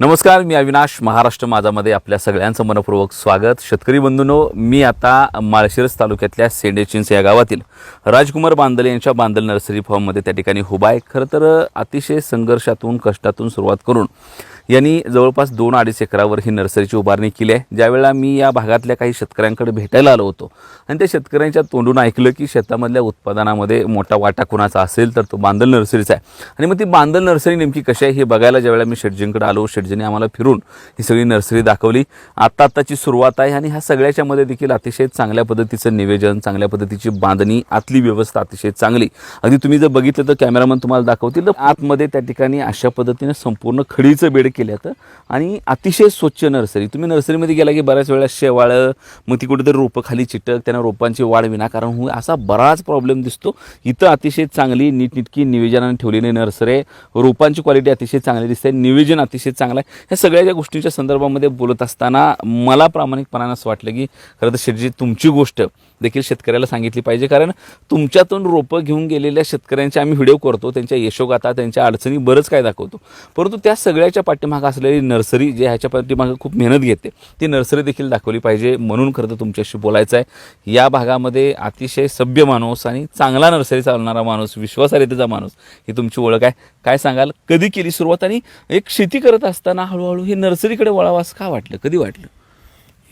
नमस्कार मी अविनाश महाराष्ट्र माझामध्ये आपल्या सगळ्यांचं मनपूर्वक स्वागत. शेतकरी बंधूंनो मी आता माळशिरस तालुक्यातल्या सेंडेचिंच या गावातील राजकुमार बांदल यांच्या बांदल नर्सरी फॉर्ममध्ये त्या ठिकाणी उभा आहे. खरं तर अतिशय संघर्षातून कष्टातून सुरुवात करून यांनी जवळपास दोन अडीच एकरावर ही नर्सरीची उभारणी केली आहे. ज्यावेळेला मी या भागातल्या काही शेतकऱ्यांकडे भेटायला आलो होतो आणि त्या शेतकऱ्यांच्या तोंडून ऐकलं की शेतामधल्या उत्पादनामध्ये मोठा वाटा कुणाचा असेल तर तो बांधल नर्सरीचा आहे. आणि मग ती बांधल नर्सरी नेमकी कशी आहे हे बघायला ज्यावेळेला मी शेटजींकडे आलो शेटजीने आम्हाला फिरून ही सगळी नर्सरी दाखवली. आत्ता आत्ताची सुरुवात आहे आणि ह्या सगळ्याच्यामध्ये देखील अतिशय चांगल्या पद्धतीचं निवेदन चांगल्या पद्धतीची बांधणी आतली व्यवस्था अतिशय चांगली. अगदी तुम्ही जर बघितलं तर कॅमेरामन तुम्हाला दाखवतील तर आतमध्ये त्या ठिकाणी अशा पद्धतीने संपूर्ण खडीचं बेड केलं आहे आणि अतिशय स्वच्छ नर्सरी. तुम्ही नर्सरीमध्ये गेला की बऱ्याच वेळा शेवाळं मग ती कुठेतरी रोपं खाली चिटक त्यांना रोपांची वाढ विनाकारण होऊ असा बराच प्रॉब्लेम दिसतो. इथं अतिशय चांगली नीटनिटकी निवेदनाने ठेवलेली नर्सरी आहे. रोपांची क्वालिटी अतिशय चांगली दिसते. नियोजन अतिशय चांगलं आहे. ह्या सगळ्या ज्या गोष्टींच्या संदर्भामध्ये बोलत असताना मला प्रामाणिकपणानं असं वाटलं की खरं तर शेटजी तुमची गोष्ट देखील शेतकऱ्याला सांगितली पाहिजे. कारण तुमच्यातून रोपं घेऊन गेलेल्या शेतकऱ्यांचे आम्ही व्हिडिओ करतो त्यांच्या यशोगाथा त्यांच्या अडचणी बरंच काय दाखवतो. परंतु त्या सगळ्याच्या पाठीमागं असलेली नर्सरी जे ह्याच्या पाठीमागं खूप मेहनत घेते ती नर्सरी देखील दाखवली पाहिजे. म्हणून खरं तर तुमच्याशी बोलायचं आहे. या भागामध्ये अतिशय सभ्य माणूस आणि चांगला नर्सरी चालणारा माणूस विश्वासार्हतेचा माणूस ही तुमची ओळख आहे. काय सांगाल? कधी केली सुरुवात? आणि एक शेती करत असताना हळूहळू हे नर्सरीकडे वळावास का वाटलं? कधी वाटलं?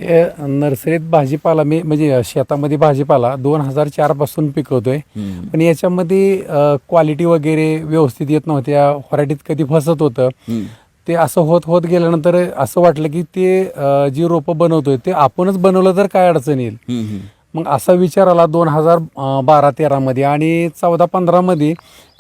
हे नर्सरीत भाजीपाला मी म्हणजे शेतामध्ये भाजीपाला दोन हजार चारपासून पिकवतोय. पण याच्यामध्ये क्वालिटी वगैरे व्यवस्थित येत नव्हत्या व्हरायटीत कधी फसत होतं. ते असं होत होत गेल्यानंतर असं वाटलं की ते जी रोपं बनवतोय ते आपणच बनवलं तर काय अडचण येईल? मग असा विचार आला दोन हजार बारा तेरामध्ये. आणि चौदा पंधरामध्ये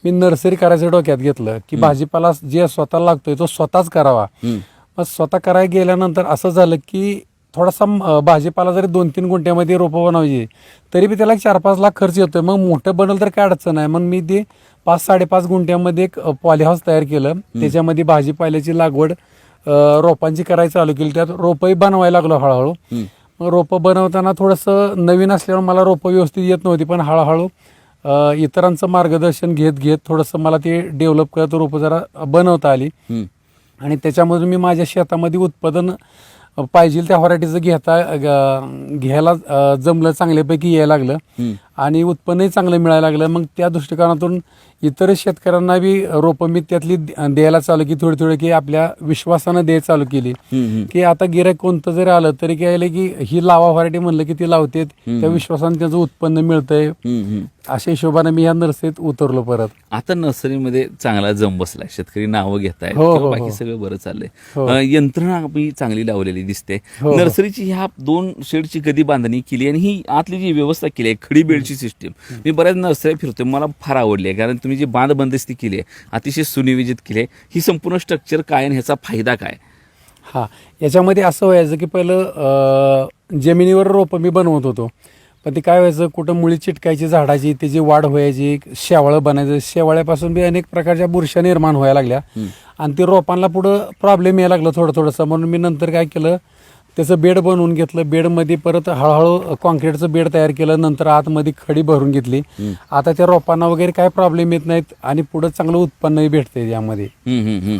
मी नर्सरी करायचं डोक्यात घेतलं की भाजीपाला जे स्वतः लागतोय तो स्वतःच करावा. मग स्वतः करायला गेल्यानंतर असं झालं की थोडासा भाजीपाला जरी दोन तीन गुंठ्यामध्ये रोपं बनवायची तरी बी त्याला एक चार पाच लाख खर्च येतोय. मग मोठं बनवलं तर काय अडचण आहे? मग मी ते पाच साडेपाच गुंठ्यामध्ये एक पॉलीहाऊस तयार केलं. त्याच्यामध्ये भाजीपाल्याची लागवड रोपांची करायची चालू केली. त्यात रोपंही बनवायला लागलो हळूहळू. मग रोपं बनवताना थोडंसं नवीन असल्यावर मला रोपं व्यवस्थित येत नव्हती पण हळूहळू इतरांचं मार्गदर्शन घेत घेत थोडंसं मला ते डेव्हलप करत रोपं जरा बनवता आली. आणि त्याच्यामधून मी माझ्या शेतामध्ये उत्पादन पाहिजे त्या व्हरायटीचं घेता ग- घ्यायला अ, जमलं चांगल्यापैकी यायला लागलं. आणि उत्पन्नही चांगलं मिळायला लागलं. मग त्या दृष्टिकोनातून इतर शेतकऱ्यांना बी रोपं मी त्यातली द्यायला चालू की थोडी थोडी की आपल्या विश्वासानं द्यायला चालू केली. की आता गिरायक कोणतं जरी आलं तरी काय आलं की ही लावा व्हरायटी म्हणलं की ती लावते त्या विश्वासानं त्याचं उत्पन्न मिळतंय. अशा हिशोबाने मी ह्या नर्सरीत उतरलो परत. आता नर्सरीमध्ये चांगला जम बसलाय शेतकरी नावं घेताय हो, किंवा हो, बाकी हो. सगळं बरं चाललंय. हो. यंत्रणा आपली चांगली लावलेली दिसते. हो, हो. नर्सरीची ह्या दोन शेडची कधी बांधणी केली आणि ही आतली जी व्यवस्था केली आहे खडी बेडची सिस्टीम मी बऱ्याच नर्सरी फिरतोय मला फार आवडली आहे कारण तुम्ही जी बांध बंदिस्ती केली आहे अतिशय सुनियोजित केली आहे ही संपूर्ण स्ट्रक्चर काय आणि ह्याचा फायदा काय? हा याच्यामध्ये असं व्हायचं की पहिलं जमिनीवर रोपं मी बनवत होतो. पण ते काय व्हायचं कुठं मुळी चिटकायची झाडाची त्याची वाढ व्हायची शेवाळं बनायचं. शेवाळ्यापासून बी अनेक प्रकारच्या बुरशा निर्माण व्हायला लागल्या. आणि ते रोपांना पुढं प्रॉब्लेम यायला लागलं थोडं थोडंसं. म्हणून मी नंतर काय केलं त्याचं बेड बनवून घेतलं. बेडमध्ये परत हळूहळू कॉन्क्रीटचं बेड तयार केलं. नंतर आतमध्ये खडी भरून घेतली. आता त्या रोपांना वगैरे काय प्रॉब्लेम येत नाहीत आणि पुढं चांगलं उत्पन्नही भेटते यामध्ये.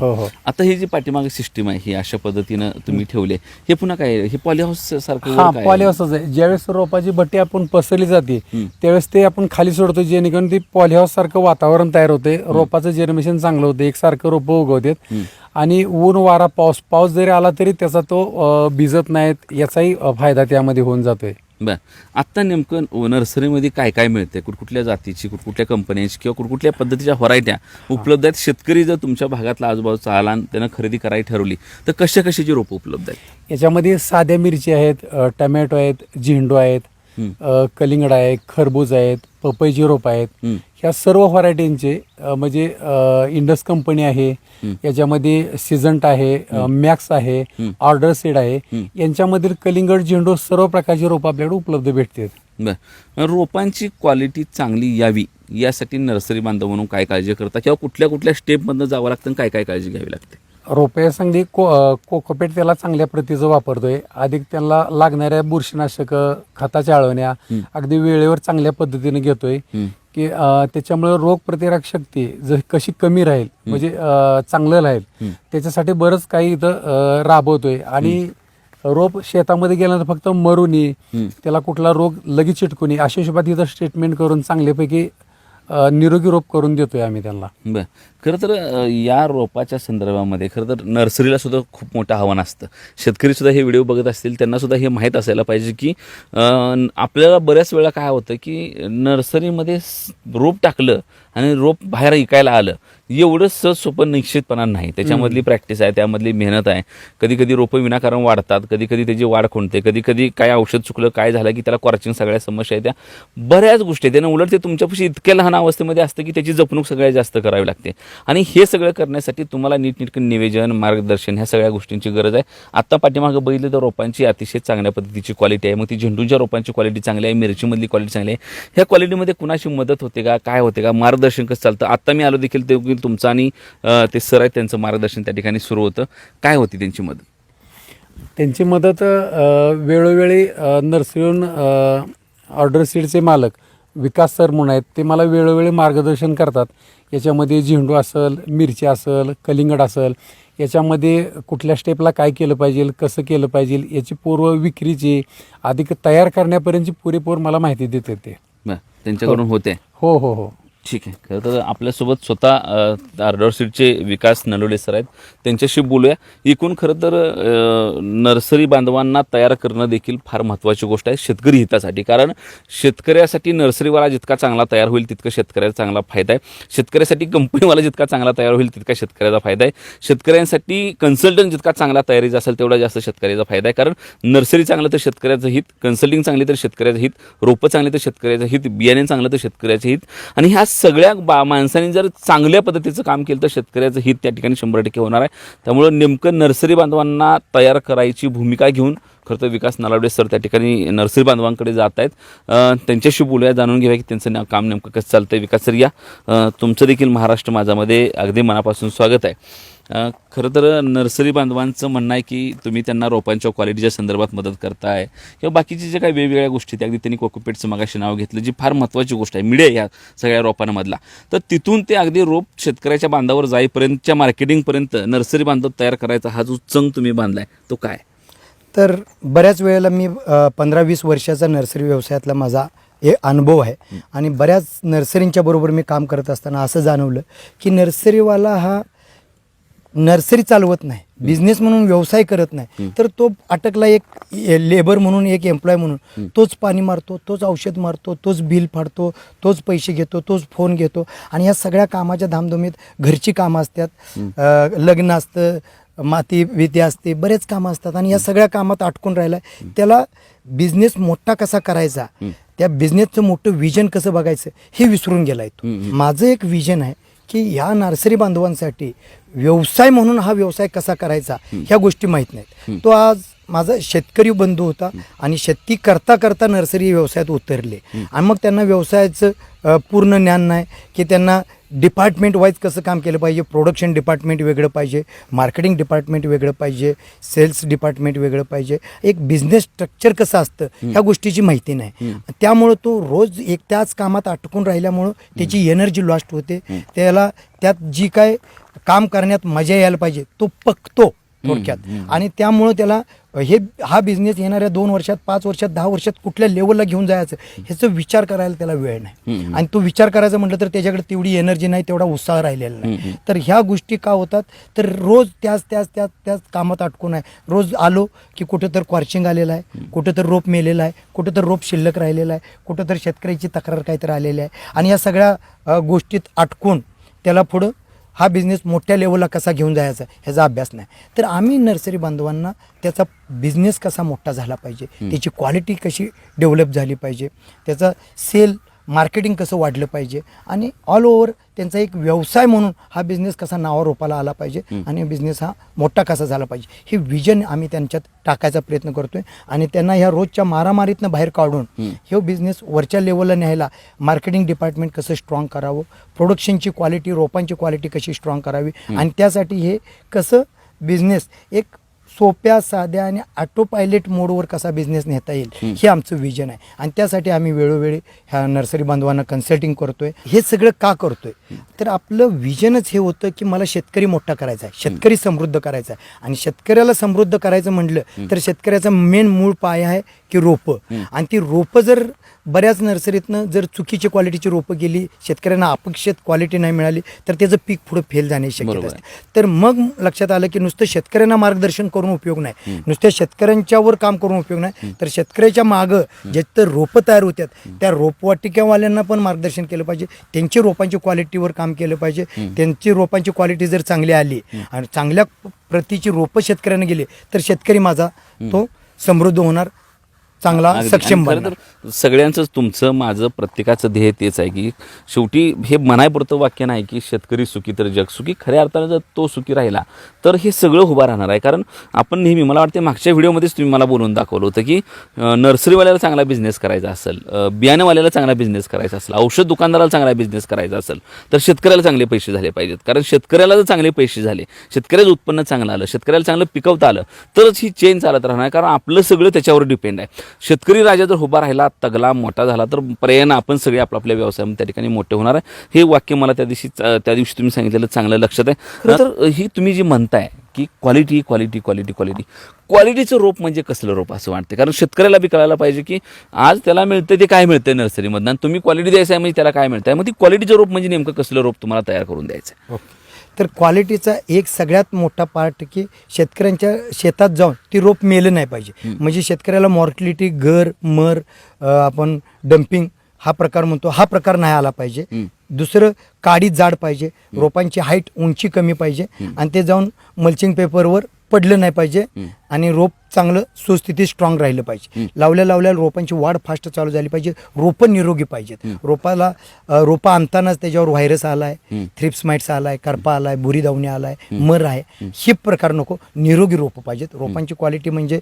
हो हो. आता ही जी पाठीमागे सिस्टीम आहे ही अशा पद्धतीनं तुम्ही ठेवले. हे पुन्हा काय हे पॉलीहाऊस सारखं हा? पॉलीहाऊसच आहे. ज्यावेळेस रोपाची भट्टी आपण पसरली जाते. त्यावेळेस ते आपण खाली सोडतो जेणेकरून ती पॉलीहाऊस सारखं वातावरण तयार होते रोपाचं जर्मिनेशन चांगलं होतं एकसारखं रोपं उगवतात. आणि ऊन वारा पाऊस पाऊस जरी आला तरी त्याचा तो भिजत नाहीत याचाही फायदा त्यामध्ये होऊन जातोय. बर. आता नेमकं नर्सरीमध्ये काय काय मिळते कुठकुठल्या जातीची कुठकुठल्या कंपन्यांची किंवा कुठकुठल्या पद्धतीच्या व्हरायट्या उपलब्ध आहेत? शेतकरी जर तुमच्या भागातला आजूबाजूचा आला आणि त्यानं खरेदी करायला ठरवली तर कशा कशाची रोपं उपलब्ध आहेत? याच्यामध्ये साध्या मिरची आहेत टमॅटो आहेत झेंडू आहेत. अं, कलिंगड आहे खरबूज आहेत पपईची रोप आहेत. ह्या सर्व व्हरायटींचे अं, म्हणजे अं, इंडस कंपनी आहे. याच्यामध्ये सिझंट आहे मॅक्स आहे ऑर्डर सीड आहे. यांच्यामधील कलिंगड झेंडू सर्व प्रकारची रोपं आपल्याकडे उपलब्ध भेटतात. बर. रोपांची क्वालिटी चांगली यावी यासाठी नर्सरी बांधव म्हणून काय काळजी करता किंवा कुठल्या कुठल्या स्टेपमधनं जावं लागतं आणि काय काय काळजी घ्यावी लागते? रोपे सांगली को कोकोपेट त्याला चांगल्या प्रतीचं वापरतोय. अधिक त्याला लागणाऱ्या बुरशीनाशक खताच्या आळवण्या अगदी वेळेवर चांगल्या पद्धतीने घेतोय की त्याच्यामुळे रोग प्रतिकारक शक्ती जर कशी कमी राहील म्हणजे चांगलं राहील त्याच्यासाठी बरंच काही इथं राबवतोय. आणि रोप शेतामध्ये गेल्यानंतर फक्त मरुनी त्याला कुठला रोग लगेच चिटकुनी अशा हिशोबात इथं ट्रीटमेंट करून चांगल्यापैकी निरोगी रोप करून देतोय आम्ही त्यांना. बरं. खरं तर अ, या रोपाच्या संदर्भामध्ये खरं तर नर्सरीला सुद्धा खूप मोठं आव्हान असतं. शेतकरी सुद्धा हे व्हिडिओ बघत असतील त्यांना सुद्धा हे माहीत असायला पाहिजे की अ, न- आपल्याला बऱ्याच वेळा काय होतं की नर्सरीमध्ये स- रोप टाकलं आणि रोप बाहेर विकायला आलं. एवढं सहज सोपं निश्चितपणा नाही. त्याच्यामधली प्रॅक्टिस आहे त्यामधली मेहनत आहे. कधी कधी रोपं विनाकारण वाढतात कधी कधी त्याची वाढ खुंटते कधी कधी काय औषध चुकलं काय झालं की त्याला कॉर्चिंग सगळ्या समस्या आहेत त्या बऱ्याच गोष्टी आहेत त्यानं उलट ते तुमच्यापाशी इतक्या लहान अवस्थेमध्ये असतं की त्याची जपणूक सगळ्यात जास्त करावी लागते. आणि हे सगळं करण्यासाठी तुम्हाला नीटनेटकं निवेदन मार्गदर्शन ह्या सगळ्या गोष्टींची गरज आहे. आत्ता पाठीमागं बघितलं तर रोपांची अतिशय चांगल्या पद्धतीची क्वालिटी आहे. मग ती झेंडूच्या रोपांची क्वालिटी चांगली आहे मिरचीमधली क्वालिटी चांगली आहे. ह्या क्वालिटीमध्ये कुणाची मदत होते का काय होते का मार्गदर्शन कसं चालतं? आत्ता मी आलो देखील ते तुमचं आणि ते सर आहेत त्यांचं मार्गदर्शन त्या ठिकाणी सुरू होतं. काय होती त्यांची मदत? त्यांची मदत वेळोवेळी नर्सरीहून ऑर्डर सीडचे मालक विकास सर म्हणून आहेत ते मला वेळोवेळी मार्गदर्शन करतात. याच्यामध्ये झेंडू असेल मिरची असेल कलिंगड असेल याच्यामध्ये कुठल्या स्टेपला काय केलं पाहिजे कसं केलं पाहिजे याची पूर्व विक्रीची अधिक तयार करण्यापर्यंतची पुरेपूर मला माहिती देते ते. त्यांच्याकडून होते. हो हो हो. ठीक आहे. खरं तर आपल्यासोबत स्वतः आर्डर सीटचे विकास नलोडे सर आहेत. त्यांच्याशी बोलूया. एकूण खरं तर नर्सरी बांधवांना तयार करणं देखील फार महत्त्वाची गोष्ट आहे शेतकरी हितासाठी. कारण शेतकऱ्यासाठी नर्सरीवाला जितका चांगला तयार होईल तितका शेतकऱ्याचा चांगला फायदा आहे. शेतकऱ्यासाठी कंपनीवाला जितका चांगला तयार होईल तितका शेतकऱ्याचा फायदा आहे. शेतकऱ्यांसाठी कन्सल्टंट जितका चांगला तयारीचा असेल तेवढा जास्त शेतकऱ्याचा फायदा आहे. कारण नर्सरी चांगलं तर शेतकऱ्याचं हित कन्सल्टिंग चांगली तर शेतकऱ्याचं हित रोपं चांगली तर शेतकऱ्याचं हित बियाणे चांगलं तर शेतकऱ्याचं हित. आणि ह्या सगळ्या बा माणसांनी जर चांगल्या पद्धतीचं काम केलं तर शेतकऱ्याचं हित त्या ठिकाणी शंभर टक्के होणार आहे. त्यामुळं नेमकं नर्सरी बांधवांना तयार करायची भूमिका घेऊन खरं तर विकास नालावडे सर त्या ठिकाणी नर्सरी बांधवांकडे जात आहेत. त्यांच्याशी बोलूया जाणून घेऊया की त्यांचं काम नेमकं कसं चालतं आहे विकास सर या. तुमचं देखील महाराष्ट्र माझामध्ये अगदी मनापासून स्वागत आहे. खरं तर नर्सरी बांधवांचं म्हणणं आहे की तुम्ही त्यांना रोपांच्या क्वालिटीच्या संदर्भात मदत करताय. किंवा बाकीचे जे काही वेगवेगळ्या गोष्टी आहेत, अगदी त्यांनी कोकोपेटचं मगाशी नाव घेतलं जी फार महत्त्वाची गोष्ट आहे मिडिया या सगळ्या रोपांमधला. तर तिथून ते अगदी रोप शेतकऱ्याच्या बांधावर जाईपर्यंतच्या मार्केटिंगपर्यंत नर्सरी बांधव तयार करायचा हा जो चंग तुम्ही बांधलाय तो काय? तर बऱ्याच वेळेला मी पंधरा वीस वर्षाचा नर्सरी व्यवसायातला माझा हे अनुभव आहे. आणि बऱ्याच नर्सरींच्या बरोबर मी काम करत असताना असं जाणवलं की नर्सरीवाला हा नर्सरी चालवत नाही. बिझनेस म्हणून व्यवसाय करत नाही. तर तो अटकला एक लेबर म्हणून एक एम्प्लॉय म्हणून. तोच पाणी मारतो तोच औषध मारतो तोच बिल फाडतो तोच पैसे घेतो तोच फोन घेतो. आणि या सगळ्या कामाच्या धामधुमीत घरची कामं असतात. लग्न असतं माती विती असते बरेच कामं असतात. आणि या सगळ्या कामात अटकून राहिला. त्याला बिझनेस मोठा कसा करायचा? त्या बिझनेसचं मोठं विजन कसं बघायचं? हे विसरून गेलाय तो. माझं एक विजन आहे की ह्या नर्सरी बांधवांसाठी व्यवसाय म्हणून हा व्यवसाय कसा करायचा ह्या गोष्टी माहीत नाहीत. तो आज माझा शेतकरी बंधू होता आणि शेती करता करता नर्सरी व्यवसायात उतरले. आणि मग त्यांना व्यवसायाचं पूर्ण ज्ञान नाही की त्यांना डिपार्टमेंट वाईज कसं काम केलं पाहिजे प्रोडक्शन डिपार्टमेंट वेगळं पाहिजे मार्केटिंग डिपार्टमेंट वेगळं पाहिजे सेल्स डिपार्टमेंट वेगळं पाहिजे. एक बिझनेस स्ट्रक्चर कसं असतं ह्या गोष्टीची माहिती नाही. त्यामुळं तो रोज एक त्याच कामात अटकून राहिल्यामुळं त्याची एनर्जी लॉस्ट होते. त्याला त्यात जी काय काम करण्यात मजा यायला पाहिजे तो पकतो. थोडक्यात. आणि त्यामुळं त्याला हे हा बिझनेस येणाऱ्या दोन वर्षात पाच वर्षात दहा वर्षात कुठल्या लेवलला घेऊन जायचं ह्याचं विचार करायला त्याला वेळ नाही. आणि तो विचार करायचा म्हटलं तर त्याच्याकडे तेवढी एनर्जी नाही तेवढा उत्साह राहिलेला नाही. तर ह्या गोष्टी का होतात? तर रोज त्याच त्याच त्याच त्याच कामात अटकून आहे रोज आलो की कुठं तर क्वार्चिंग आलेलं आहे कुठं तर रोप मेलेला आहे कुठं तर रोप शिल्लक राहिलेला आहे कुठं तर शेतकऱ्याची तक्रार काहीतरी आलेली आहे. आणि या सगळ्या गोष्टीत अटकून त्याला पुढं हा बिझनेस मोठ्या लेवलला कसा घेऊन जायचा ह्याचा अभ्यास नाही. तर आम्ही नर्सरी बांधवांना त्याचा बिझनेस कसा मोठा झाला पाहिजे त्याची क्वालिटी कशी डेव्हलप झाली पाहिजे त्याचा सेल मार्केटिंग कसं वाढलं पाहिजे आणि ऑल ओव्हर त्यांचा एक व्यवसाय म्हणून हा बिझनेस कसा नावावर रोपाला आला पाहिजे आणि बिझनेस हा मोठा कसा झाला पाहिजे. हे विजन आम्ही त्यांच्यात टाकायचा प्रयत्न करतोय आणि त्यांना ह्या रोजच्या मारामारीतनं बाहेर काढून हे बिझनेस वरच्या लेवलला न्यायला मार्केटिंग डिपार्टमेंट कसं स्ट्रॉंग करावं प्रोडक्शनची क्वालिटी रोपांची क्वालिटी कशी स्ट्रॉंग करावी आणि त्यासाठी हे कसं बिझनेस एक सोप्या साध्या आणि ऑटो पायलट मोडवर कसा बिझनेस नेता येईल हे आमचं विजन आहे. आणि त्यासाठी आम्ही वेळोवेळी ह्या नर्सरी बांधवांना कन्सल्टिंग करतोय. हे सगळं का करतोय? तर आपलं विजनच हे होतं की मला शेतकरी मोठा करायचा आहे शेतकरी समृद्ध करायचा आहे. आणि शेतकऱ्याला समृद्ध करायचं म्हटलं तर शेतकऱ्याचा मेन मूळ पाया आहे की रोपं. आणि ती रोपं जर बऱ्याच नर्सरीतनं जर चुकीची क्वालिटीची रोपं गेली शेतकऱ्यांना अपेक्षित क्वालिटी नाही मिळाली तर त्याचं पीक पुढे फेल जाण्याची शक्यता असते. तर मग लक्षात आलं की नुसतं शेतकऱ्यांना मार्गदर्शन करून उपयोग नाही. नुसत्या शेतकऱ्यांच्यावर काम करून उपयोग नाही. तर शेतकऱ्याच्या मागं जे तर रोपं तयार होतात त्या रोपवाटिकावाल्यांना पण मार्गदर्शन केलं पाहिजे. त्यांची रोपांची क्वालिटीवर काम केलं पाहिजे. त्यांची रोपांची क्वालिटी जर चांगली आली आणि चांगल्या प्रतीची रोपं शेतकऱ्यांना गेली तर शेतकरी माझा तो समृद्ध होणार. चांगला अगदी. सक्षम आणि खरं बनणार. तर सगळ्यांचं तुमचं माझं प्रत्येकाचं ध्येय तेच आहे की शेवटी हे म्हणायपुरतं वाक्य नाही की शेतकरी सुखी तर जग सुखी. खऱ्या अर्थानं जर तो सुखी राहिला तर हे सगळं उभा राहणार आहे. कारण आपण नेहमी मला वाटते मागच्या व्हिडिओमध्येच तुम्ही मला बोलून दाखवलं होतं की अं, नर्सरीवाल्याला चांगला बिझनेस करायचा असेल अं, बियाणेवाल्याला चांगला बिझनेस करायचा असेल औषध दुकानदाराला चांगला बिझनेस करायचा असेल तर शेतकऱ्याला चांगले पैसे झाले पाहिजेत. कारण शेतकऱ्याला जर चांगले पैसे झाले शेतकऱ्याचं उत्पन्न चांगलं आलं शेतकऱ्याला चांगलं पिकवता आलं तरच ही चेन चालत राहणार. कारण आपलं सगळं त्याच्यावर डिपेंड आहे. शेतकरी राजा जर उभा राहिला तगला मोठा झाला तर पर्यायानं आपण सगळे आपल्या आपल्या व्यवसायामध्ये त्या ठिकाणी मोठे होणार आहे. हे वाक्य मला त्या दिवशी त्या दिवशी तुम्ही सांगितलेलं चांगलं लक्षात आहे. तर ही तुम्ही जी म्हणताय की क्वालिटी क्वालिटी क्वालिटी क्वालिटी क्वालिटीचं रोप म्हणजे कसलं रोप असं वाटतं कारण शेतकऱ्याला बी कळायला पाहिजे की आज त्याला मिळतं ते काय मिळतंय नर्सरीमधनं? आणि तुम्ही क्वालिटी द्यायचं आहे म्हणजे त्याला काय मिळतंय? मग ती क्वालिटीचं रोप म्हणजे नेमकं कसलं रोप तुम्हाला तयार करून द्यायचं आहे तर क्वालिटीचा एक सगळ्यात मोठा पार्ट की शेतकऱ्यांच्या शेतात जाऊन ती रोप मेलं नाही पाहिजे. म्हणजे शेतकऱ्याला मॉर्टिलिटी घर मर आपण डम्पिंग हा प्रकार म्हणतो हा प्रकार नाही आला पाहिजे. दुसरं काडी जाड पाहिजे. रोपांची हाईट उंची कमी पाहिजे. आणि ते जाऊन मल्चिंग पेपरवर पडलं नाही पाहिजे आणि रोप चांगलं सुस्थितीत स्ट्रॉंग राहिलं पाहिजे. लावल्या लावल्या रोपांची वाढ फास्ट चालू झाली पाहिजे. रोपं निरोगी पाहिजेत. रोपाला रोपं आणतानाच त्याच्यावर व्हायरस आलाय थ्रिप्स माइट्स आलाय करपा आलाय बुरी दावणी आलाय मर आहे. हे प्रकार नको. निरोगी रोपं पाहिजेत. रोपांची क्वालिटी म्हणजे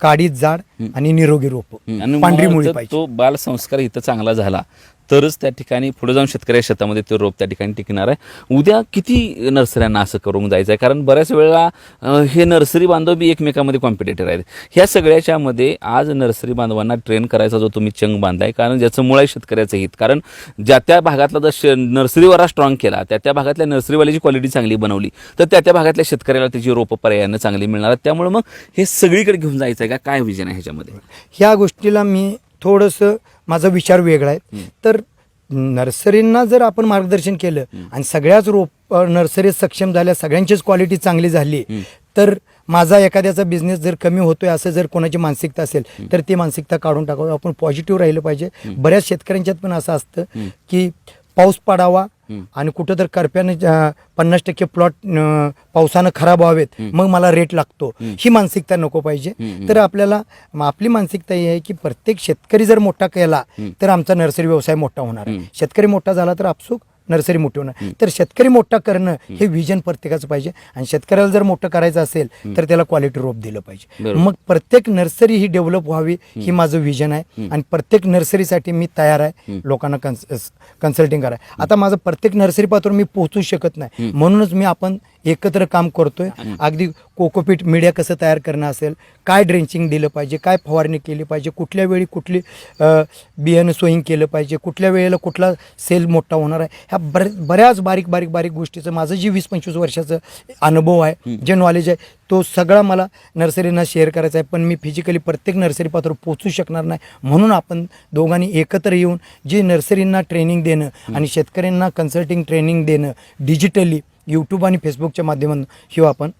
काडी जाड आणि निरोगी रोपं. पांढरी मुळी पाहिजे. तो बाल संस्कार इथं चांगला झाला. तरच त्या ठिकाणी पुढे जाऊन शेतकऱ्या शेतामध्ये ते रोप त्या ठिकाणी टिकणार आहे. उद्या किती नर्सऱ्यांना असं करून जायचं आहे कारण बऱ्याच वेळा हे नर्सरी बांधव बी एकमेकामध्ये कॉम्पिटेटर आहेत. ह्या सगळ्याच्यामध्ये आज नर्सरी बांधवांना ट्रेन करायचा जो तुम्ही चंग बांधलाय कारण ज्याचं मुळ आहे शेतकऱ्याचं हित. कारण ज्या त्या भागातला जर श नर्सरीवाला स्ट्रॉंग केला त्या त्या भागातल्या नर्सरीवाल्याची क्वालिटी चांगली बनवली तर त्या त्या भागातल्या शेतकऱ्याला त्याची रोपं पर्यायानं चांगली मिळणार त्यामुळे मग हे सगळीकडे घेऊन जायचं आहे का? काय विजन आहे ह्याच्यामध्ये? ह्या गोष्टीला मी थोडंसं माझा विचार वेगळा आहे. तर नर्सरींना जर आपण मार्गदर्शन केलं आणि सगळ्याच रोप नर्सरी सक्षम झाल्या सगळ्यांचीच क्वालिटी चांगली झाली तर माझा एखाद्याचा बिझनेस जर कमी होतोय असं जर कोणाची मानसिकता असेल तर ती मानसिकता काढून टाकावी. आपण पॉझिटिव्ह राहिलं पाहिजे. बऱ्याच शेतकऱ्यांच्यात पण असं असतं की पाऊस पडावा आणि कुठं तर करप्याने पन्नास टक्के प्लॉट पावसानं खराब व्हावेत मग मला रेट लागतो. ही मानसिकता नको पाहिजे. तर आपल्याला आपली मानसिकता ही आहे की प्रत्येक शेतकरी जर मोठा केला तर आमचा नर्सरी व्यवसाय मोठा होणार शेतकरी मोठा झाला तर आपसूक नर्सरी मोठी होणार तर शेतकरी मोठा करणं हे विजन प्रत्येकाचं पाहिजे. आणि शेतकऱ्याला जर मोठं करायचं असेल तर त्याला क्वालिटी रोप दिलं पाहिजे. मग प्रत्येक नर्सरी ही डेव्हलप व्हावी ही माझं विजन आहे. आणि प्रत्येक नर्सरीसाठी मी तयार आहे लोकांना कन्सल्टिंग कराय आता माझं प्रत्येक नर्सरी पात्र मी पोहोचू शकत नाही. म्हणूनच मी आपण एकत्र काम करतोय. अगदी कोकोपीट मीडिया कसं तयार करणं असेल काय ड्रेंचिंग दिलं पाहिजे काय फवारणी केली पाहिजे कुठल्या वेळी कुठली बियाणं सोईंग केलं पाहिजे कुठल्या वेळेला कुठला सेल मोठा होणार आहे ह्या बऱ्या बऱ्याच बारीक बारीक बारीक गोष्टीचं माझं जे वीस पंचवीस वर्षाचं अनुभव आहे जे नॉलेज आहे तो सगळा मला नर्सरीना शेअर करायचा आहे. पण मी फिजिकली प्रत्येक नर्सरी पात्र पोचू शकणार नाही. म्हणून आपण दोघांनी एकत्र येऊन जे नर्सरींना ट्रेनिंग देणं आणि शेतकऱ्यांना कन्सल्टिंग ट्रेनिंग देणं डिजिटली यूट्यूब आणि फेसबुकच्या माध्यमातून ही आपण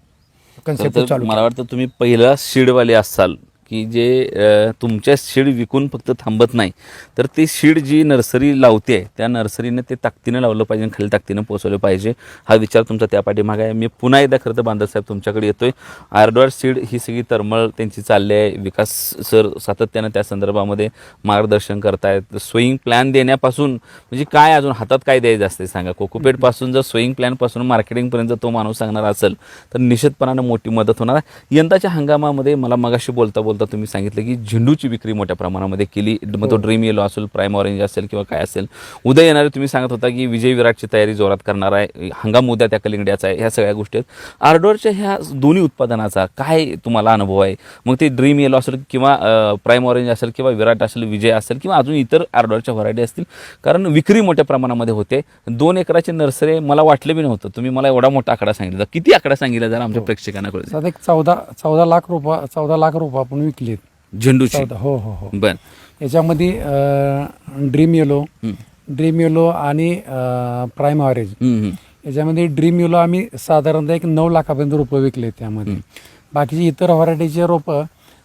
कन्सेप्ट चालू मला वाटतं तुम्ही पहिला सीडवाले असाल. की जे तुमच्या शीड विकून फक्त थांबत नाही तर ते शीड जी नर्सरी लावते त्या नर्सरीने ते ताकदीनं लावलं पाहिजे आणि खाली ताकदीनं पोचवलं पाहिजे. हा विचार तुमचा त्या पाठीमागा आहे. मी पुन्हा एकदा खरं तर बांधवसाहेब तुमच्याकडे येतो आहे आरडॉर सीड ही सगळी तरमळ त्यांची चालली आहे. विकास सर सातत्यानं त्या संदर्भामध्ये मार्गदर्शन करतायत. स्विंग प्लॅन देण्यापासून म्हणजे काय अजून हातात काय द्यायचं असते सांगा. कोकोपेटपासून जर स्विंग प्लॅनपासून मार्केटिंगपर्यंत तो माणूस सांगणार असेल तर निश्चितपणानं मोठी मदत होणार आहे. यंदाच्या हंगामामध्ये मला मगाशी बोलता बोलता सुद्धा तुम्ही सांगितलं की झेंडूची विक्री मोठ्या प्रमाणामध्ये केली. मग तो ड्रीम येलो असेल प्राईम ऑरेंज असेल किंवा काय असेल. उद्या येणारे तुम्ही सांगत होता की विजय विराटची तयारी जोरात करणार आहे. हंगाम उद्या त्या कलिंगड्याचा आहे. ह्या सगळ्या गोष्टी आहेत. आर्डरच्या ह्या दोन्ही उत्पादनाचा काय तुम्हाला अनुभव आहे? मग ते ड्रीम येलो असेल किंवा प्राईम ऑरेंज असेल किंवा विराट असेल विजय असेल किंवा अजून इतर आर्डरच्या व्हरायटी असतील. कारण विक्री मोठ्या प्रमाणामध्ये होते. दोन एकराचे नर्सरी मला वाटलं बी नव्हतं. तुम्ही मला एवढा मोठा आकडा सांगितला. किती आकडा सांगितला जरा आमच्या प्रेक्षकांना कळू द्या. साधा एक चौदा चौदा लाख रुपये चौदा लाख रुपये आपण विकलेत झेंडूची. चौदा हो हो हो. बर. याच्यामध्ये ड्रीम येलो. ड्रीम येलो आणि प्राईम ऑरेंज हम्म. याच्यामध्ये ड्रीम येलो आम्ही साधारणतः एक नऊ लाखापर्यंत रोपं विकले त्यामध्ये. बाकीची इतर व्हरायटीचे रोपं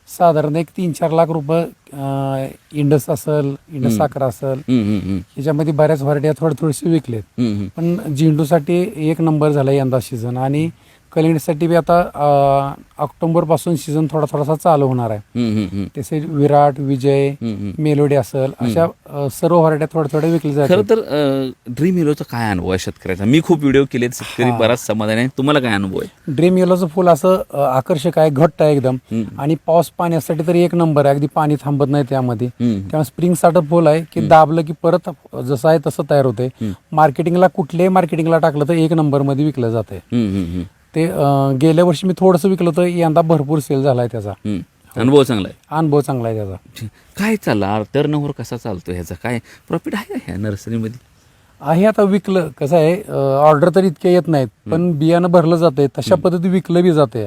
साधारण एक तीन चार लाख रुपये इंडस असेल इंडस साखर असेल. हम्म, हम्म, हम्म. याच्यामध्ये बऱ्याच व्हरायटी थोडे थोडेसे विकलेत. हम्म, हम्म. पण झेंडूसाठी एक नंबर झाला यंदा सीझन आणि कलिंगडसाठी बी आता ऑक्टोबरपासून सीझन थोडा थोडासा चालू होणार आहे. तसे विराट विजय. मेलोडी असेल अशा सर्व व्हरायट्या थोड्या थोड्या विकल्या खरं जातात तर ड्रीम हिरोचा काय अनुभव आहे शेतकऱ्याचा? मी खूप व्हिडिओ केलेत शेतकरी बराच समाधान आहे. तुम्हाला काय अनुभव आहे? ड्रीम येलोचं फुल असं आकर्षक आहे घट्ट आहे एकदम. आणि पाऊस पाण्यासाठी तरी एक नंबर आहे. अगदी पाणी थांबत नाही त्यामध्ये. त्यामुळे स्प्रिंग साठं फुल आहे की दाबलं की परत जसं आहे तसं तयार होते. मार्केटिंगला कुठल्याही मार्केटिंगला टाकलं तर एक नंबरमध्ये विकलं जाते. ते अं, गेल्या वर्षी मी थोडंसं विकलं होतं यंदा भरपूर सेल झालाय त्याचा. अनुभव चांगला आहे. अनुभव चांगला आहे त्याचा. काय चालला? टर्न कसा चालतो ह्याचा? काय प्रॉफिट आहे का ह्या नर्सरीमध्ये आहे आता विकलं. कसं आहे ऑर्डर तर इतक्या येत नाहीत पण बियाणं भरलं जाते तशा पद्धती विकलं बी जाते.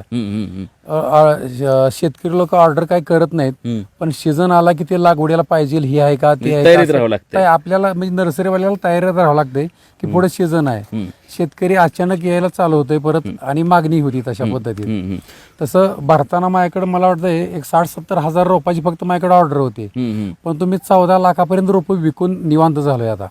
शेतकरी लोक ऑर्डर काय करत नाहीत हम्म. पण सीझन आला की ते लागवडीला पाहिजे हे आहे का ते आहे तयारीत का असं- राहावं लागतंय. काय आपल्याला म्हणजे नर्सरीवाल्याला तयारीत राहावं लागतंय. की पुढे सीझन आहे. शेतकरी अचानक यायला चालू होतोय परत आणि मागणी होती तशा पद्धतीत. तसं भरताना माझ्याकडे मला वाटतं एक साठ सत्तर हजार रोपाची फक्त माझ्याकडे ऑर्डर होती. पण तुम्ही चौदा लाखापर्यंत रोपं विकून निवांत झालोय आता.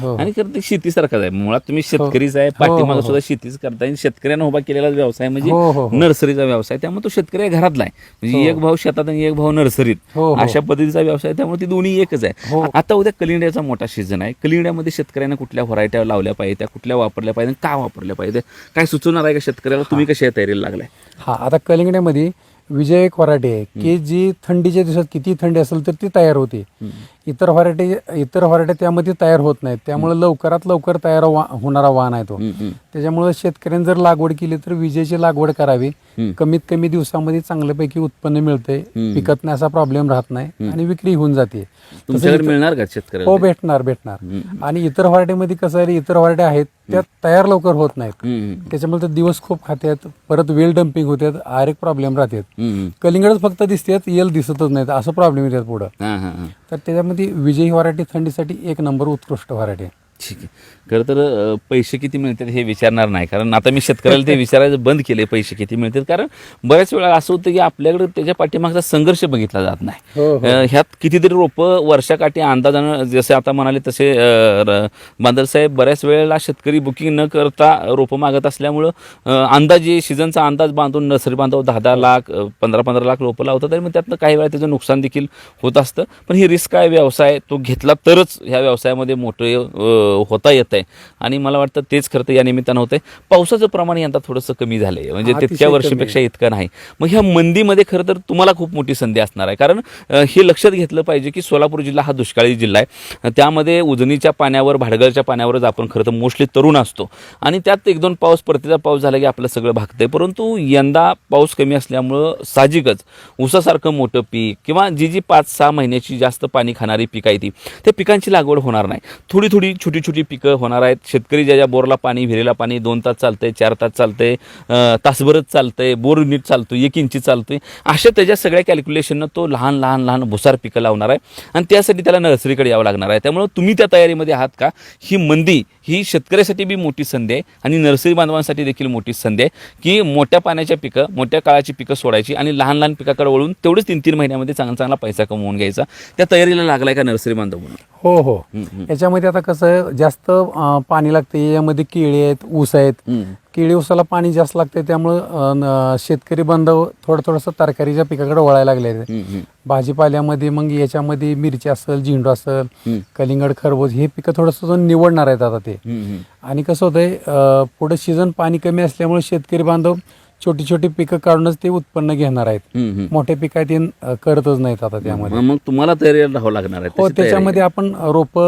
हो. आणि खरं ते शेतीसारखंच आहे मुळात तुम्ही शेतकरीच आहे हो, हो, पाठीमागं हो. सुद्धा शेतीच करताय शेतकऱ्यानं उभा केलेला व्यवसाय म्हणजे हो, हो, हो. नर्सरीचा व्यवसाय त्यामुळे तो शेतकरी घरातला आहे म्हणजे एक भाऊ शेतात आणि एक भाऊ नर्सरीत हो, हो. अशा पद्धतीचा व्यवसाय त्यामुळे ती दोन्ही एकच आहे हो. आता उद्या कलिंड्याचा मोठा सीझन आहे कलिंड्यामध्ये शेतकऱ्यांना कुठल्या व्हरायट्या लावल्या पाहिजे त्या कुठल्या वापरल्या पाहिजे का वापरल्या पाहिजे? काय सुचवणार आहे का शेतकऱ्याला? तुम्ही कशा तयारीला लागलाय? हा आता कलिंगड्यामध्ये विजय एक व्हरायटी आहे. की जी थंडीच्या दिवसात किती थंडी असेल तर ती तयार होते. इतर व्हरायटी इतर व्हरायटी त्यामध्ये तयार होत नाहीत. त्यामुळे लवकरात लवकर तयार होणारा वाहन आहे तो. त्याच्यामुळे शेतकऱ्यांनी जर लागवड केली तर विजेची लागवड करावी. कमीत कमी दिवसामध्ये चांगल्यापैकी उत्पन्न मिळते पिकत नाही असा प्रॉब्लेम राहत नाही आणि विक्री होऊन जाते. तुमच्याकडे मिळणार का शेतकऱ्याला हो भेटणार भेटणार. आणि इतर व्हरायटीमध्ये कसं आहे इतर व्हरायटी आहेत त्या तयार लवकर होत नाहीत. त्याच्यामुळे ते दिवस खूप खात्यात परत वेल डम्पिंग होतात आरेक प्रॉब्लेम राहतात. कलिंगडच फक्त दिसतात येल दिसतच नाहीत असं प्रॉब्लेम येतात पुढं. तर त्याच्यामध्ये विजयी व्हरायटी थंडीसाठी एक नंबर उत्कृष्ट व्हरायटी आहे. ठीक आहे. खरं तर पैसे किती मिळतात हे विचारणार नाही. कारण आता मी शेतकऱ्याला ते विचारायचं बंद केले पैसे किती मिळतात कारण बऱ्याच वेळा असं होतं की आपल्याकडे त्याच्या पाठीमागचा संघर्ष बघितला जात नाही. हो, हो. ह्यात कितीतरी रोपं वर्षाकाठी अंदाजानं जसे आता म्हणाले तसे अं, र- बांदल साहेब बऱ्याच वेळेला शेतकरी बुकिंग न करता रोपं मागत असल्यामुळं अंदाजे सीझनचा अंदाज बांधून नर्सरी बांधव दहा दहा लाख पंधरा पंधरा लाख रोपं लावतात आणि मग त्यातनं काही वेळा त्याचं नुकसान देखील होत असतं. पण ही रिस्क आहे व्यवसाय तो घेतला तरच ह्या व्यवसायामध्ये मोठं होता येत आहे आणि मला वाटतं तेच खरं तर या निमित्तानं होतंय. पावसाचं प्रमाण यंदा थोडंसं कमी झालंय. म्हणजे अतिशय तितक्या वर्षापेक्षा इतकं नाही. मग ह्या मंदीमध्ये खरं तर तुम्हाला खूप मोठी संधी असणार आहे. कारण हे लक्षात घेतलं पाहिजे की सोलापूर जिल्हा हा दुष्काळी जिल्हा आहे. त्यामध्ये उजनीच्या पाण्यावर भाडगळच्या पाण्यावरच आपण खरं तर मोस्टली तरुण असतो. आणि त्यात एक दोन पाऊस परतीचा पाऊस झाला की आपलं सगळं भागतंय. परंतु यंदा पाऊस कमी असल्यामुळं साहजिकच ऊसासारखं मोठं पीक किंवा जी जी पाच सहा महिन्याची जास्त पाणी खाणारी पिकं आहे ती त्या पिकांची लागवड होणार नाही. थोडी थोडी छोटी छोटी पिकं होणार आहेत. शेतकरी ज्या ज्या बोरला पाणी विहिरीला पाणी दोन तास चालतंय चार तास चालतंय तासभरच चालतंय बोर नीट चालतोय एक इंची चालतोय अशा त्याच्या सगळ्या कॅल्क्युलेशननं तो लहान लहान लहान भुसार पिकं लावणार आहे. आणि त्यासाठी त्याला नर्सरीकडे यावं लागणार आहे. त्यामुळं तुम्ही त्या तयारीमध्ये आहात का? ही मंदी ही शेतकऱ्यासाठी बी मोठी संधी आहे आणि नर्सरी बांधवांसाठी देखील मोठी संधी आहे की मोठ्या पाण्याच्या पिकं मोठ्या काळाची पिकं सोडायची आणि लहान लहान पिकाकडे वळून तेवढेच तीन तीन महिन्यामध्ये चांगला चांगला पैसा कमवून घ्यायचा. त्या तयारीला लागलाय का नर्सरी बांधव म्हणून? हो हो. याच्यामध्ये आता कसं जास्त पाणी लागते यामध्ये केळी आहेत ऊस आहेत. केळी ऊसाला पाणी जास्त लागते त्यामुळं शेतकरी बांधव थोडं थोडंसं तरकारीच्या पिकाकडे वळायला लागले आहेत. भाजीपाल्यामध्ये मग याच्यामध्ये मिरची असेल झेंडू असेल. कलिंगड खरबूज हे पिकं थोडंसं निवडणार आहेत आता ते. आणि कसं होतंय पुढे सीझन पाणी कमी असल्यामुळे शेतकरी बांधव छोटी छोटी पिकं काढूनच ते उत्पन्न घेणार आहेत. हम्म. मोठे पिकं ते अ, करतच नाहीत आता त्यामध्ये. मग मग तुम्हाला तयारीला राहावं लागणार आहे हो त्याची तयारी त्याच्यामध्ये आपण रोप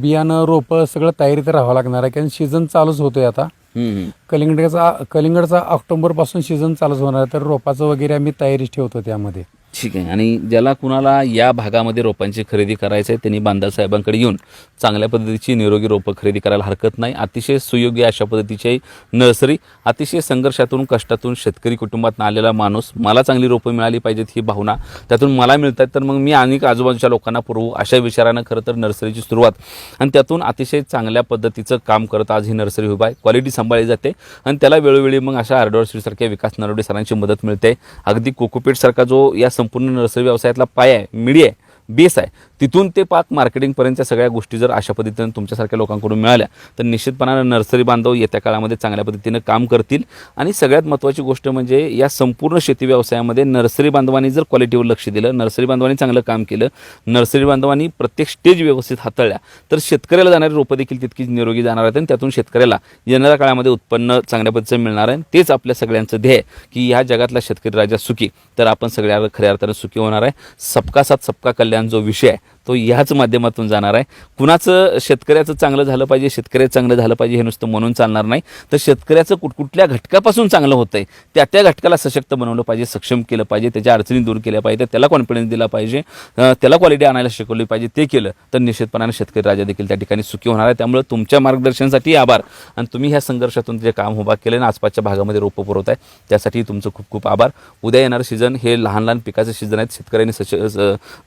बियाणं रोप सगळं तयारीत राहावं लागणार आहे कारण सीझन चालूच होतोय आता. हम्म, हम्म. कलिंगडचा कलिंगडचा ऑक्टोबरपासून सीझन चालूच होणार आहे तर रोपाचं वगैरे आम्ही तयारी ठेवतो त्यामध्ये. ठीक आहे. आणि ज्याला कुणाला या भागामध्ये रोपांची खरेदी करायची आहे त्यांनी बांधा साहेबांकडे येऊन चांगल्या पद्धतीची निरोगी रोपं खरेदी करायला हरकत नाही. अतिशय सुयोग्य अशा पद्धतीची नर्सरी. अतिशय संघर्षातून कष्टातून शेतकरी कुटुंबात आलेला माणूस मला चांगली रोपं मिळाली पाहिजेत ही भावना त्यातून मला मिळतात तर मग मी अनेक आजूबाजूच्या लोकांना पुरवू. अशा विचारानं खरं तर नर्सरीची सुरुवात. आणि त्यातून अतिशय चांगल्या पद्धतीचं काम करत आज ही नर्सरी उभा आहे. क्वालिटी सांभाळली जाते आणि त्याला वेळोवेळी मग अशा आर्डोरसारख्या विकास नरवडे सरांची मदत मिळते. अगदी कोकोपीटसारखा जो या संपूर्ण नर्सरी व्यवसायातला पाय आहे मिडी आहे. बेस आहे. तिथून ते पाक मार्केटिंगपर्यंतच्या सगळ्या गोष्टी जर अशा पद्धतीनं तुमच्यासारख्या लोकांकडून मिळाल्या तर निश्चितपणानं नर्सरी बांधव येत्या काळामध्ये चांगल्या पद्धतीनं काम करतील. आणि सगळ्यात महत्त्वाची गोष्ट म्हणजे या संपूर्ण शेती व्यवसायामध्ये नर्सरी बांधवांनी जर क्वालिटीवर लक्ष दिलं नर्सरी बांधवांनी चांगलं काम केलं नर्सरी बांधवांनी प्रत्येक स्टेज व्यवस्थित हाताळल्या तर शेतकऱ्याला जाणारी रोपं देखील तितकीच निरोगी जाणार आहेत आणि त्यातून शेतकऱ्याला येणाऱ्या काळामध्ये उत्पन्न चांगल्या पद्धतीचं मिळणार आहे. तेच आपल्या सगळ्यांचं ध्येय की ह्या जगातला शेतकरी राजा सुखी तर आपण सगळ्या खऱ्या अर्थानं सुखी होणार आहे. सबका साथ सबका कल्याण. कल्याण जो विषय आहे तो ह्याच माध्यमातून जाणार आहे. कुणाचं शेतकऱ्याचं चांगलं झालं पाहिजे शेतकऱ्याचं चांगलं झालं पाहिजे हे नुसतं म्हणून चालणार नाही. तर शेतकऱ्याचं कुठ कुठल्या घटकापासून चांगलं होतं आहे त्या त्या घटकाला सशक्त बनवलं पाहिजे सक्षम केलं पाहिजे त्याच्या अडचणी दूर केल्या पाहिजे त्याला कॉन्फिडन्स दिला पाहिजे त्याला क्वालिटी आणायला शिकवली पाहिजे ते केलं तर निश्चितपणाने शेतकरी राजा देखील त्या ठिकाणी सुखी होणार आहे. त्यामुळे तुमच्या मार्गदर्शनासाठी आभार. आणि तुम्ही ह्या संघर्षातून जे काम उभा केलं ना आसपासच्या भागामध्ये रोपं पुरवत आहे त्यासाठी तुमचं खूप खूप आभार. उद्या येणारं सीझन हे लहान लहान पिकाचं सीझन आहेत. शेतकऱ्यांनी सश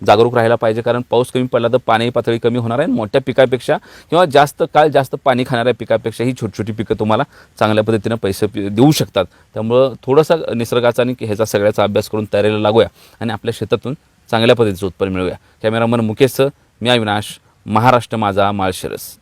जागरूक राहायला पाहिजे कारण पाऊस कमी पडला तर पाणी पातळी कमी होणार आहे. मोठ्या पिकापेक्षा किंवा जास्त काळ जास्त पाणी खाणाऱ्या पिकापेक्षा ही छोटी छोटी पिकं तुम्हाला चांगल्या पद्धतीनं पैसे देऊ शकतात. त्यामुळं थोडासा निसर्गाचा आणि ह्याचा सगळ्याचा अभ्यास करून तयारीला लागूया आणि आपल्या शेतातून चांगल्या पद्धतीचं उत्पन्न मिळवूया. कॅमेरामन मुकेश मी अविनाश. महाराष्ट्र माझा माळशिरस.